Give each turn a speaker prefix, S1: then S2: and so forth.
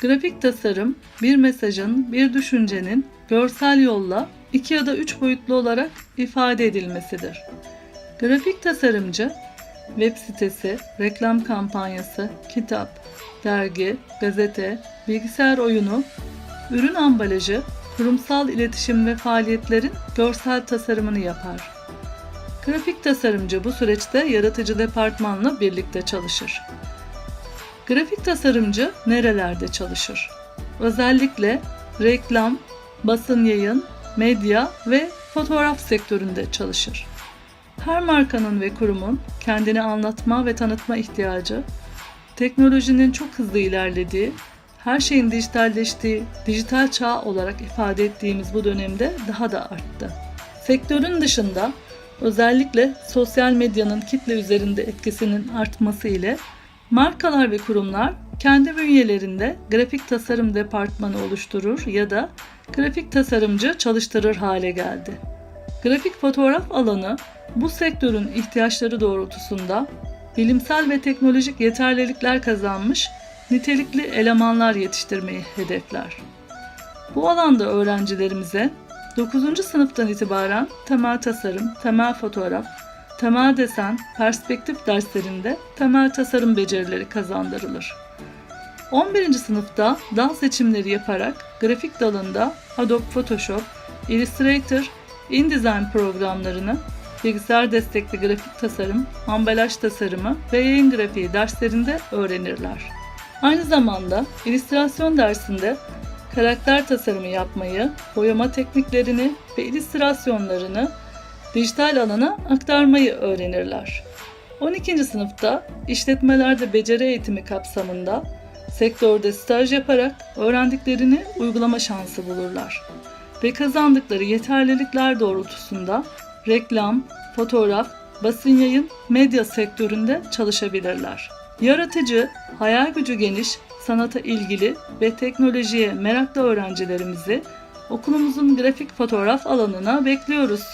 S1: Grafik tasarım, bir mesajın, bir düşüncenin görsel yolla iki ya da üç boyutlu olarak ifade edilmesidir. Grafik tasarımcı, web sitesi, reklam kampanyası, kitap, dergi, gazete, bilgisayar oyunu, ürün ambalajı, kurumsal iletişim ve faaliyetlerin görsel tasarımını yapar. Grafik tasarımcı bu süreçte yaratıcı departmanla birlikte çalışır. Grafik tasarımcı nerelerde çalışır? Özellikle reklam, basın yayın, medya ve fotoğraf sektöründe çalışır. Her markanın ve kurumun kendini anlatma ve tanıtma ihtiyacı, teknolojinin çok hızlı ilerlediği, her şeyin dijitalleştiği, dijital çağ olarak ifade ettiğimiz bu dönemde daha da arttı. Sektörün dışında özellikle sosyal medyanın kitle üzerinde etkisinin artması ile markalar ve kurumlar kendi bünyelerinde grafik tasarım departmanı oluşturur ya da grafik tasarımcı çalıştırır hale geldi. Grafik fotoğraf alanı bu sektörün ihtiyaçları doğrultusunda bilimsel ve teknolojik yeterlilikler kazanmış nitelikli elemanlar yetiştirmeyi hedefler. Bu alanda öğrencilerimize 9. sınıftan itibaren temel tasarım, temel fotoğraf, temel desen, perspektif derslerinde temel tasarım becerileri kazandırılır. 11. sınıfta dal seçimleri yaparak grafik dalında Adobe Photoshop, Illustrator, InDesign programlarını, bilgisayar destekli grafik tasarım, ambalaj tasarımı ve yayın grafiği derslerinde öğrenirler. Aynı zamanda illüstrasyon dersinde karakter tasarımı yapmayı, boyama tekniklerini ve illüstrasyonlarını dijital alana aktarmayı öğrenirler. 12. sınıfta işletmelerde beceri eğitimi kapsamında sektörde staj yaparak öğrendiklerini uygulama şansı bulurlar ve kazandıkları yeterlilikler doğrultusunda reklam, fotoğraf, basın yayın, medya sektöründe çalışabilirler. Yaratıcı, hayal gücü geniş, sanata ilgili ve teknolojiye meraklı öğrencilerimizi okulumuzun grafik fotoğraf alanına bekliyoruz.